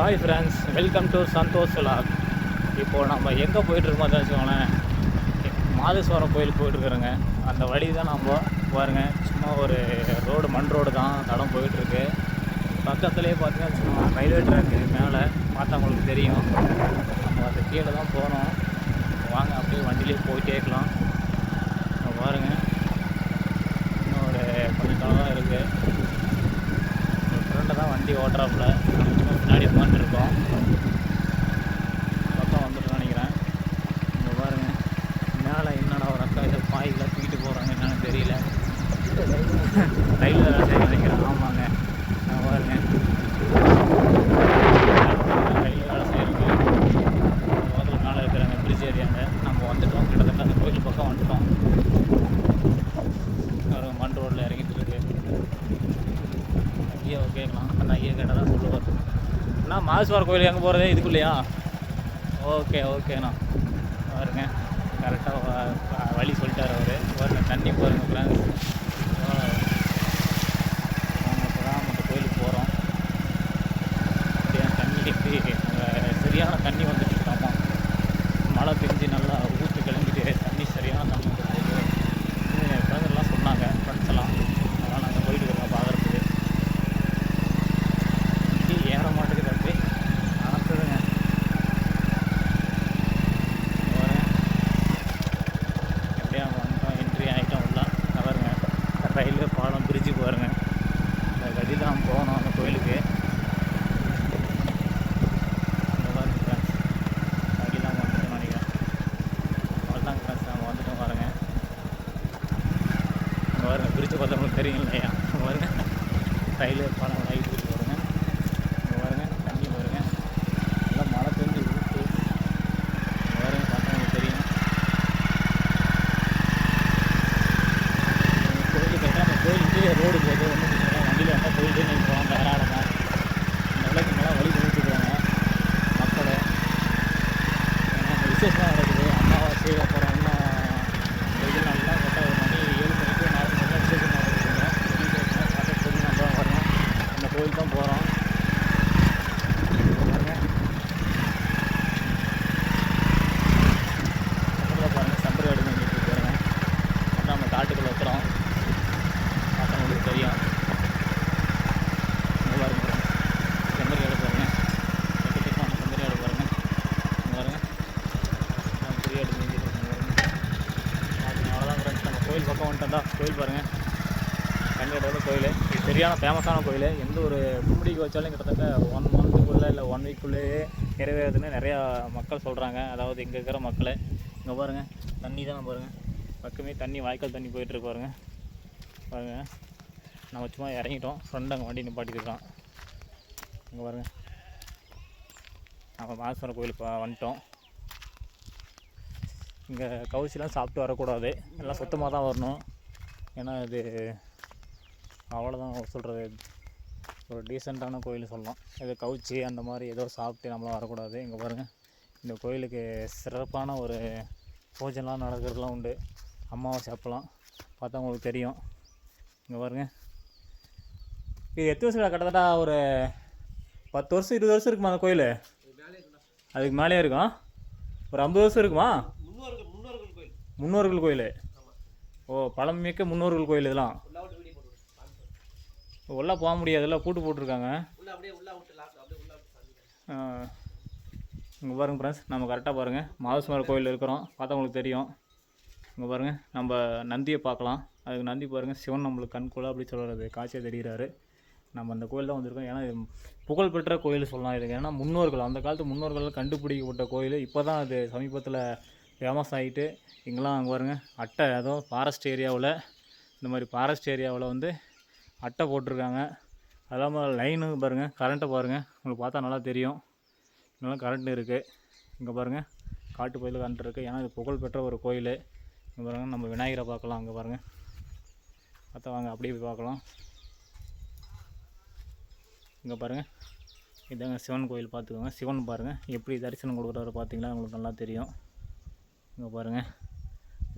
Hi friends welcome to Santhosh vlog இப்போது நம்ம எங்கே போயிட்டுருக்கோம் வச்சுக்கோங்களேன். மாதேஸ்வரம் கோயில் போயிட்டுருக்குறோங்க. அந்த வழி தான் நம்ம பாருங்க. சும்மா ஒரு ரோடு மண் ரோடு தான் தடம் போயிட்டுருக்கு. பக்கத்துலேயே பார்த்தீங்கன்னா சும்மா ரயில்வே ட்ராக்கு மேலே பார்த்தா உங்களுக்கு தெரியும். நம்ம அந்த கீழே தான் போகணும் வாங்க அப்படியே வண்டியிலே போயிட்டே இருக்கலாம். பாருங்கள் பாருங்க. இன்னும் ஒரு கொஞ்சம் தான் இருக்குது ஒரு ஃப்ரெண்டு தான் வண்டி ஓட்டுறாப்புல. நம்ம பக்கம் வந்துட்டு நினைக்கிறேன். இங்கே பாருங்கள் மேலே என்னடா ஒரு அக்கா இதை பாய்க்கெலாம் தூக்கிட்டு போகிறாங்க என்னன்னு தெரியல. ரயிலில் வேலை செய்ய நினைக்கிறேன் ஆமாங்க. நான் பாருங்க. ரயிலில் வேலை செய்கிறவங்க முதல்ல மேலே இருக்கிறாங்க பிரிட்ஜ் ஏரியாங்க நம்ம வந்துட்டோம். கிட்டத்தட்ட அந்த கோயில் பக்கம் வந்துட்டோம். ஒரு மண் ரோட்டில் இறங்கிட்டு இருக்கு. ஐயா கேட்கலாம் அந்த ஐயா கேட்டால் தான் சொல்லுவார். அண்ணா மாதேஸ்வரம் கோயில் எங்கே போகிறது இதுக்குள்ளேயா? ஓகே ஓகேண்ணா பாருங்க. கரெக்டாக வழி சொல்லிட்டார் அவர். பாருங்க தண்ணி பாருங்க ஃப்ரெண்ட்ஸ் அந்த கோயிலுக்கு போகிறோம் தண்ணி சரியான தண்ணி வந்துட்டு இருக்காமா? மழை பெஞ்சு நல்லா ஊற்று கிளம்பிட்டு தண்ணி சரியான தண்ணி வந்துட்டு ஃப்ரெண்ட்ஸ்லாம் சொன்னாங்க ஃப்ரெண்ட்ஸ் எல்லாம் அதெல்லாம் நாங்கள் போயிட்டு இருக்கோம் பார்க்குறதுக்கு வண்டி ஏற மாட்டேங்குது அப்படி நடத்துதுங்க வரேன் எப்படியா வந்துட்டோம் என்ட்ரி ஆகிட்டோம் உள்ள பாருங்க ரயில்வே பாலம் பிரிட்ஜு பாருங்க இந்த கடி தான் போகணும் அந்த கோயிலுக்கு இந்த பாருங்க ஃப்ரெண்ட்ஸ் கடிலாம் வந்துட்டோம் நினைக்கிறேன் அவ்வளோதாங்க ஃப்ரெண்ட்ஸ் நம்ம வந்துட்டோம் பாருங்க இங்க பாருங்க பிரிட்ஜு பார்த்தா உங்களுக்கு தெரியும் இல்லையா? இங்க ரயில்வே பாலம் லைட் இருக்கு பாருங்க இங்க பாருங்க தண்ணி பாருங்க நல்லா மழை பெஞ்சு ஊற்று இங்க பாருங்க பார்த்தா உங்களுக்கு தெரியும் கோயிலுக்கு கேட்டால் அந்த கோயிலுக்கு ரோடு போகுது ஒன்றும் பிரச்சனை வண்டியில் வந்தால் போயிட்டு நீங்கள் போகலாம் தாராளமாக இந்த விளக்கு மேலே வழி கொடுத்துருக்காங்க மக்களை ஏன்னா இந்த விசேஷமாக நடக்குது அமாவாசை அப்புறம் இன்னும் வெயில் நல்லா கரெக்டாக ஒரு மணி ஏழு மணிக்கு நாலு மணிக்கு விசேஷம் நடக்குதுங்க வெளியில் பார்த்து சொல்லி நம்ம தான் வரணும் அந்த கோயில் தான் போகிறோம் பாருங்க பக்கத்தில் பாருங்கள் சம்பரியாடு மேய்ஞ்சிட்டு பாருங்க அதான் நம்ம காட்டுக்குள்ள வைக்கிறோம் பார்த்தா உங்களுக்கு தெரியும் இங்க பாருங்க செம்மறியாடு பாருங்க எக்கச்சக்கமான செம்மறியாடு பாருங்க இங்க பாருங்க செம்மறியாடு மேய்ஞ்சிட்டு இருக்கு பாருங்க அவ்வளோதான் ஃப்ரெண்ட்ஸ் நம்ம கோயில் தான். கோயில் பாருங்கள் கண்டிப்பாக கோயில். இது சரியான ஃபேமஸான கோயில். எந்த ஒரு கும்பிடிக்கு வச்சாலும் கிட்டத்தட்ட ஒன் மந்த்துக்குள்ளே இல்லை ஒன் வீக்குள்ளேயே நிறைவேறுதுன்னு நிறையா மக்கள் சொல்கிறாங்க அதாவது இங்கே இருக்கிற மக்கள். இங்கே பாருங்கள் தண்ணி தான் பாருங்கள் பக்கமே தண்ணி வாய்க்கால் தண்ணி போயிட்டுருக்கு பாருங்கள் பாருங்கள் நம்ம சும்மா இறங்கிட்டோம். ஃப்ரெண்ட் அங்கே வண்டி நிப்பாட்டிருக்கான் இங்கே பாருங்கள் நம்ம மாசவரம் கோயிலுக்கு வந்துட்டோம். இங்கே கவுச்சிலாம் சாப்பிட்டு வரக்கூடாது. எல்லாம் சுத்தமாக தான் வரணும். ஏன்னா இது அவ்வளோதான் சொல்கிறது ஒரு டீசெண்டான கோயில் சொல்லலாம். இது கவுச்சி அந்த மாதிரி ஏதோ சாப்பிட்டு நம்மளாம் வரக்கூடாது. இங்கே பாருங்கள் இந்த கோயிலுக்கு சிறப்பான ஒரு பூஜைலாம் நடக்கிறதுலாம் உண்டு. அம்மாவாசை அப்போலாம் பார்த்தா உங்களுக்கு தெரியும். இங்கே பாருங்க. இது எத்தனை வருஷம் கிட்டத்தட்ட ஒரு பத்து வருஷம் இருபது வருஷம் இருக்குமா அந்த கோயில்? அதுக்கு மேலேயே இருக்கும் ஒரு ஐம்பது வருஷம் இருக்குமா? முன்னோர்கள் கோயில். ஓ பழமிக்க முன்னோர்கள் கோயில் இதெல்லாம். உள்ள உள்ளே போக முடியாதுல்ல பூட்டு போட்டிருக்காங்க. இங்கே பாருங்க ஃப்ரெண்ட்ஸ் நம்ம கரெக்டாக பாருங்கள் மாதசுமார் கோயில் இருக்கிறோம். பார்த்தா உங்களுக்கு தெரியும். இங்கே பாருங்கள் நம்ம நந்தியை பார்க்கலாம். அதுக்கு நந்தி பாருங்கள் சிவன் நம்மளுக்கு கண்குள்ள அப்படி சொல்கிறது காட்சியாக தெரிகிறாரு நம்ம அந்த கோயில் தான் வந்திருக்கோம். ஏன்னா புகழ்பெற்ற கோயில் சொல்லலாம் இதுக்கு. ஏன்னா முன்னோர்கள் அந்த காலத்து முன்னோர்கள் கண்டுபிடிக்கப்பட்ட கோயில். இப்போ தான் அது சமீபத்தில் ஃபேமஸ் ஆகிட்டு இங்கெல்லாம் அங்கே பாருங்க அட்டை அதுவும் ஃபாரஸ்ட் ஏரியாவில் இந்த மாதிரி ஃபாரஸ்ட் ஏரியாவில் வந்து அட்டை போட்டிருக்காங்க. அது இல்லாமல் லைனு பாருங்கள் கரண்ட்டை பாருங்கள் உங்களுக்கு பார்த்தா நல்லா தெரியும். இங்கெல்லாம் கரண்ட் இருக்குது இங்கே பாருங்கள் காட்டு கோயில் கரண்ட் இருக்குது ஏன்னா இது புகழ்பெற்ற ஒரு கோயில். இங்கே பாருங்கள் நம்ம விநாயகரை பார்க்கலாம் அங்கே பாருங்கள் பார்த்தா வாங்க அப்படியே போய் பார்க்கலாம். இங்கே பாருங்கள் இதாங்க சிவன் கோயில் பார்த்துக்கோங்க. சிவன் பாருங்கள் எப்படி தரிசனம் கொடுக்குறாரு பார்த்தீங்கன்னா உங்களுக்கு நல்லா தெரியும். இங்கே பாருங்கள்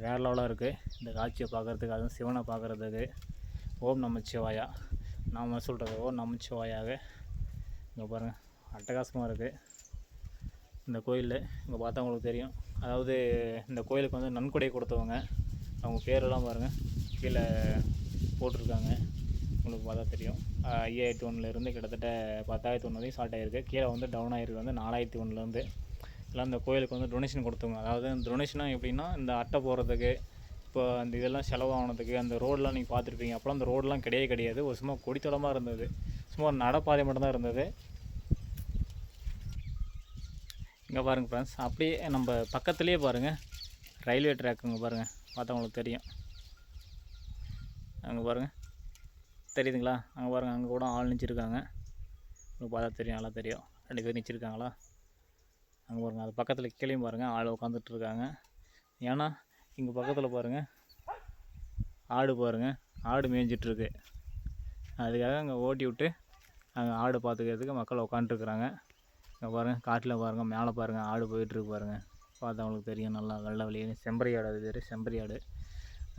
வேறு லெவலாக இருக்குது இந்த காட்சியை பார்க்குறதுக்கு அதுவும் சிவனை பார்க்குறதுக்கு. ஓம் நமச்சிவாயா. நாம் சொல்கிறது ஓம் நமச்சிவாயாக. இங்கே பாருங்கள் அட்டகாசமாக இருக்குது இந்த கோயிலில் இங்கே பார்த்தா உங்களுக்கு தெரியும். அதாவது இந்த கோயிலுக்கு வந்து நன்கொடை கொடுத்தவங்க. அவங்க பேரெல்லாம் பாருங்கள் கீழே போட்டிருக்காங்க. உங்களுக்கு பார்த்தா தெரியும். ஐயாயிரத்தி ஒன்றுலேருந்து கிட்டத்தட்ட பத்தாயிரத்தி ஒன்று வரையும் ஸ்டார்ட் ஆகிருக்கு கீழே வந்து டவுன் ஆகிருக்கு வந்து நாலாயிரத்தி ஒன்றுலேருந்து எல்லாம் அந்த கோயிலுக்கு வந்து டொனேஷன் கொடுத்தவங்க. அதாவது அந்த டொனேஷனாக எப்படின்னா இந்த அட்டை போடுறதுக்கு இப்போ அந்த இதெல்லாம் செலவானதுக்கு அந்த ரோடெலாம் நீங்கள் பார்த்துருப்பீங்க. அப்போலாம் அந்த ரோடெலாம் கிடையவே கிடையாது. ஒரு சும்மா கொடித்தளமாக இருந்தது. சும்மா ஒரு நடப்பாதை மட்டும்தான் இருந்தது. இங்கே பாருங்கள் ஃப்ரெண்ட்ஸ் அப்படியே நம்ம பக்கத்துலேயே பாருங்கள் ரயில்வே ட்ராக் பாருங்கள் பார்த்தா உங்களுக்கு தெரியும். அங்கே பாருங்கள் தெரியுதுங்களா? அங்கே பாருங்கள் அங்கே கூட ஆள் நிச்சிருக்காங்க. உங்களுக்கு பார்த்தா தெரியும். நல்லா தெரியும். ரெண்டு பேர் நிச்சிருக்காங்களா? அங்கே பாருங்கள் அது பக்கத்தில் கீழேயும் பாருங்கள் ஆள் உட்காந்துட்டு இருக்காங்க ஏன்னா இங்கே பக்கத்தில் பாருங்கள் ஆடு பாருங்கள் ஆடு மேய்ஞ்சிட்ருக்கு. அதுக்காக அங்கே ஓட்டி விட்டு அங்கே ஆடு பார்த்துக்கிறதுக்கு மக்கள் உட்காந்துட்டுருக்குறாங்க இங்கே பாருங்கள் காட்டில் பாருங்கள் மேலே பாருங்கள் ஆடு போயிட்டுருக்கு பாருங்கள் பார்த்தவங்களுக்கு தெரியும் நல்லா வெள்ளை வெளியே. செம்பரி ஆடு அது பேர் செம்பரி ஆடு.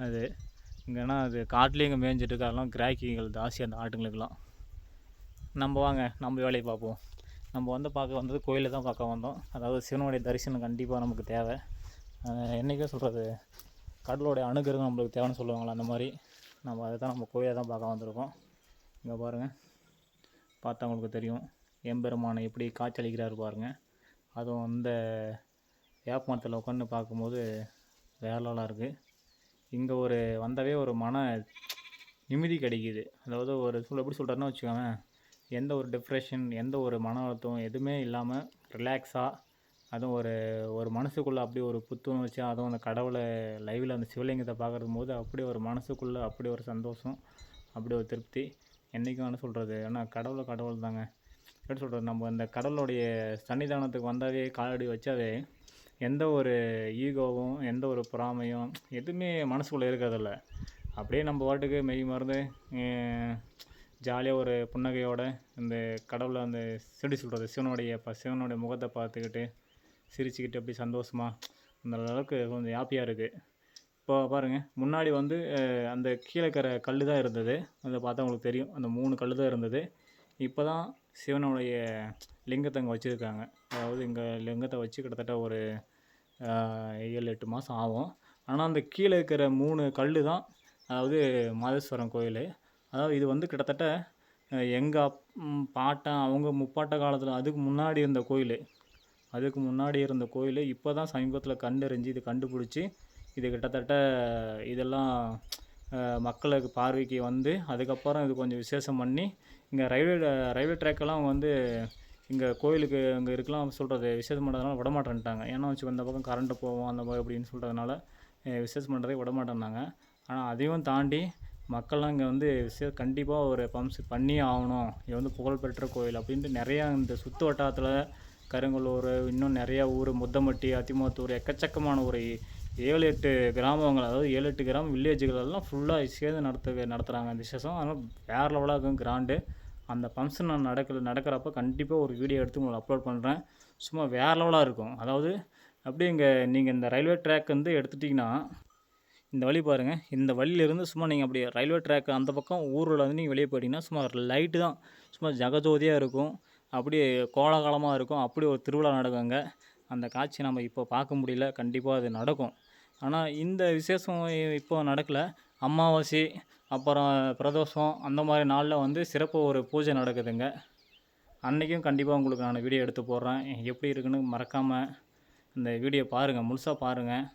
அது இங்கேனா அது காட்டிலே இங்கே மேய்ஞ்சிட்டு அதெல்லாம் கிராக்கிகள் ஜாஸ்தி அந்த ஆட்டுங்களுக்கெல்லாம். நம்ம வாங்க நம்ம வேலையை பார்ப்போம். நம்ம வந்து பார்க்க வந்தது கோயிலை தான் பார்க்க வந்தோம். அதாவது சிவனுடைய தரிசனம் கண்டிப்பாக நமக்கு தேவை. என்றைக்கும் என்னைக்கோ சொல்கிறது கடலோடைய அணுகிறது நம்மளுக்கு தேவைன்னு சொல்லுவாங்களே அந்த மாதிரி நம்ம அதை தான் நம்ம கோயிலை தான் பார்க்க வந்திருக்கோம். இங்கே பாருங்கள் பார்த்தவங்களுக்கு தெரியும். எம்பெருமானை எப்படி காய்ச்சலிக்கிறாரு பாருங்கள் அதுவும் அந்த வேப்ப மரத்தில் உட்காந்து பார்க்கும்போது வேற லெவலாக இருக்குது இங்கே ஒரு வந்தவே ஒரு மன நிம்மதி கிடைக்கிது. அதாவது ஒரு சொல்ல எப்படி சொல்கிறாருன்னு வச்சுக்கோங்க எந்த ஒரு டிப்ரெஷன் எந்த ஒரு மன அழுத்தம் எதுவுமே இல்லாமல் ரிலாக்ஸாக அதுவும் ஒரு ஒரு மனசுக்குள்ளே அப்படியே ஒரு புத்துணர்ச்சி அதுவும் அந்த கடவுளை லைவில் அந்த சிவலிங்கத்தை பார்க்குறது போது அப்படியே ஒரு மனசுக்குள்ளே அப்படி ஒரு சந்தோஷம் அப்படி ஒரு திருப்தி. என்றைக்கும் என்ன சொல்கிறது ஏன்னா கடவுளை கடவுள் தாங்க எப்படி சொல்கிறது நம்ம இந்த கடவுளுடைய சன்னிதானத்துக்கு வந்தாவே காலடி வச்சாவே எந்த ஒரு ஈகோவும் எந்த ஒரு பொறாமையும் எதுவுமே மனசுக்குள்ளே இருக்கிறதில்ல. அப்படியே நம்ம வாட்டுக்கு மெய் மருந்து ஜாலியாக ஒரு புன்னகையோடு இந்த கடவுளை அந்த செடி சொல்கிறது சிவனுடைய ப சிவனுடைய முகத்தை பார்த்துக்கிட்டு சிரிச்சுக்கிட்டு அப்படி சந்தோஷமாக அந்த அளவுக்கு கொஞ்சம் ஹாப்பியாக இருக்குது இப்போ பாருங்கள் முன்னாடி வந்து அந்த கீழே இருக்கிற கல் தான் இருந்தது. அதை பார்த்தா உங்களுக்கு தெரியும். அந்த மூணு கல் தான் இருந்தது. இப்போ தான் சிவனுடைய லிங்கத்தை அங்கே வச்சுருக்காங்க. அதாவது இங்கே லிங்கத்தை வச்சு கிட்டத்தட்ட ஒரு ஏழு எட்டு மாதம் ஆகும். ஆனால் அந்த கீழே இருக்கிற மூணு கல் தான் அதாவது மாதேஸ்வரம் கோயில். அதாவது இது வந்து கிட்டத்தட்ட எங்கள் அப் பாட்டன் அவங்க முப்பாட்ட காலத்தில் அதுக்கு முன்னாடி இருந்த கோயில். அதுக்கு முன்னாடி இருந்த கோயில் இப்போ தான் சமீபத்தில் கண்டறிஞ்சு இது கண்டுபிடிச்சி இது கிட்டத்தட்ட இதெல்லாம் மக்களுக்கு பார்வைக்கு வந்து அதுக்கப்புறம் இது கொஞ்சம் விசேஷம் பண்ணி இங்கே ரயில்வே ரயில்வே ட்ராக்கெல்லாம் வந்து இங்கே கோயிலுக்கு இங்கே இருக்கலாம் சொல்கிறது விசேஷம் பண்ணுறதுனால விடமாட்டேன்ட்டாங்க. ஏன்னா வச்சு அந்த பக்கம் கரண்ட்டு போவோம் அந்த மாதிரி அப்படின்னு சொல்கிறதுனால விசேஷம் பண்ணுறதே விடமாட்டேன்னாங்க. ஆனால் அதையும் தாண்டி மக்கள்லாம் இங்கே வந்து விசே கண்டிப்பாக ஒரு பம்ப்ஸ் பண்ணியே ஆகணும். இது வந்து புகழ்பெற்ற கோயில் அப்படின்ட்டு நிறையா இந்த சுற்று வட்டாரத்தில் கருங்கலூர் இன்னும் நிறையா ஊர் முத்தமட்டி அத்திமுத்தூர் எக்கச்சக்கமான ஒரு ஏழு எட்டு கிராமங்கள் அதாவது ஏழு எட்டு கிராமம் வில்லேஜுகள் எல்லாம் ஃபுல்லாக சேர்ந்து நடத்து நடத்துகிறாங்க அந்த விசேஷம் அதனால் வேறு லெவலாக இருக்கும் கிராண்டு அந்த ஃபங்க்ஷன் நான் நடக்க நடக்கிறப்ப கண்டிப்பாக ஒரு வீடியோ எடுத்து உங்களுக்கு அப்லோட் பண்ணுறேன் சும்மா வேறு லெவலாக இருக்கும். அதாவது அப்படியே இங்கே நீங்கள் இந்த ரயில்வே ட்ராக் வந்து எடுத்துட்டிங்கன்னா இந்த வழி பாருங்கள் இந்த வழியிலேருந்து சும்மா நீங்கள் அப்படியே ரயில்வே ட்ராக் அந்த பக்கம் ஊரில் வந்து நீங்கள் வெளியே போயிட்டீங்கன்னா சும்மா லைட்டு தான். சும்மா ஜகஜோதியாக இருக்கும். அப்படியே கோலாகலமாக இருக்கும். அப்படி ஒரு திருவிழா நடக்கும் அங்கே அந்த காட்சி நம்ம இப்போ பார்க்க முடியல. கண்டிப்பாக அது நடக்கும். ஆனால் இந்த விசேஷம் இப்போ நடக்கலை. அமாவாசை அப்புறம் பிரதோஷம் அந்த மாதிரி நாளில் வந்து சிறப்பு ஒரு பூஜை நடக்குதுங்க. அன்றைக்கும் கண்டிப்பாக உங்களுக்கு நான் வீடியோ எடுத்து போடுறேன். எப்படி இருக்குன்னு மறக்காமல் இந்த வீடியோ பாருங்கள் முழுசாக பாருங்கள்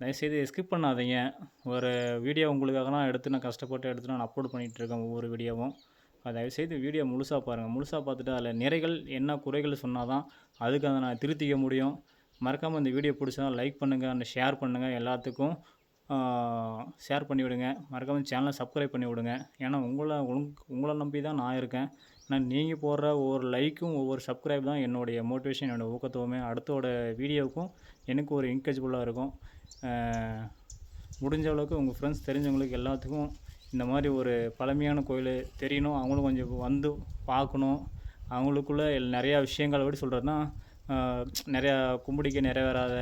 தயவுசெய்து ஸ்கிப் பண்ணாதீங்க. ஒரு வீடியோ உங்களுக்காக நான் எடுத்து நான் கஷ்டப்பட்டு எடுத்து நான் அப்லோட் பண்ணிகிட்டு இருக்கேன் ஒவ்வொரு வீடியோவும் தயவுசெய்து வீடியோ முழுசாக பாருங்கள் முழுசாக பார்த்துட்டு அதில் நிறைகள் என்ன குறைகள் சொன்னால் தான் அதுக்கு அதை நான் திருத்திக்க முடியும். மறக்காமல் இந்த வீடியோ பிடிச்சா லைக் பண்ணுங்கள் அந்த ஷேர் பண்ணுங்கள் எல்லாத்துக்கும். ஷேர் பண்ணி விடுங்க. மறக்காமல் சேனலை சப்ஸ்கிரைப் பண்ணி விடுங்க. ஏன்னா உங்களை உங் உங்களை நம்பி தான் நான் இருக்கேன். ஏன்னா நீங்கள் போடுற ஒவ்வொரு லைக்கும் ஒவ்வொரு சப்ஸ்கிரைப் தான் என்னுடைய மோட்டிவேஷன் என்னோடய ஊக்கத்துவமே அடுத்தோட வீடியோவுக்கும் எனக்கு ஒரு என்கரேஜ்ஃபுல்லாக இருக்கும். முடிஞ்ச அளவுக்கு உங்கள் ஃப்ரெண்ட்ஸ் தெரிஞ்சவங்களுக்கு எல்லாத்துக்கும் இந்த மாதிரி ஒரு பழமையான கோயில் தெரியணும். அவங்களும் கொஞ்சம் வந்து பார்க்கணும். அவங்களுக்குள்ள எல் நிறையா விஷயங்கள் எப்படி சொல்கிறதுனா நிறையா கும்பிடிக்க நிறைவேறாத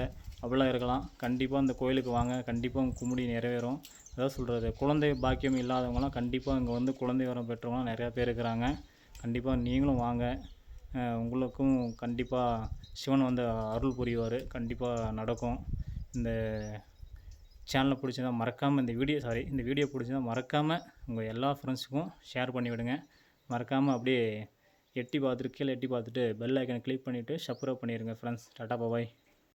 அப்படிலாம் இருக்கலாம். கண்டிப்பாக அந்த கோயிலுக்கு வாங்க. கண்டிப்பாக கும்பிடி நிறைவேறும். அதாவது சொல்கிறது குழந்தை பாக்கியம் இல்லாதவங்களாம் கண்டிப்பாக இங்கே வந்து குழந்தை வரம் பெற்றவங்களாம் நிறையா பேர் இருக்கிறாங்க. கண்டிப்பாக நீங்களும் வாங்க. உங்களுக்கும் கண்டிப்பாக சிவன் வந்து அருள் புரிவார். கண்டிப்பாக நடக்கும். இந்த சேனலை பிடிச்சதா மறக்காமல் இந்த வீடியோ சாரி இந்த வீடியோ பிடிச்சதா மறக்காமல் உங்கள் எல்லா ஃப்ரெண்ட்ஸுக்கும் ஷேர் பண்ணிவிடுங்க. மறக்காமல் அப்படியே எட்டி பார்த்துட்டு கீழே எட்டி பார்த்துட்டு பெல் ஐக்கனை கிளிக் பண்ணிவிட்டு சப்ஸ்கிரைப் பண்ணிடுங்க ஃப்ரெண்ட்ஸ் டாட்டா பாபாய்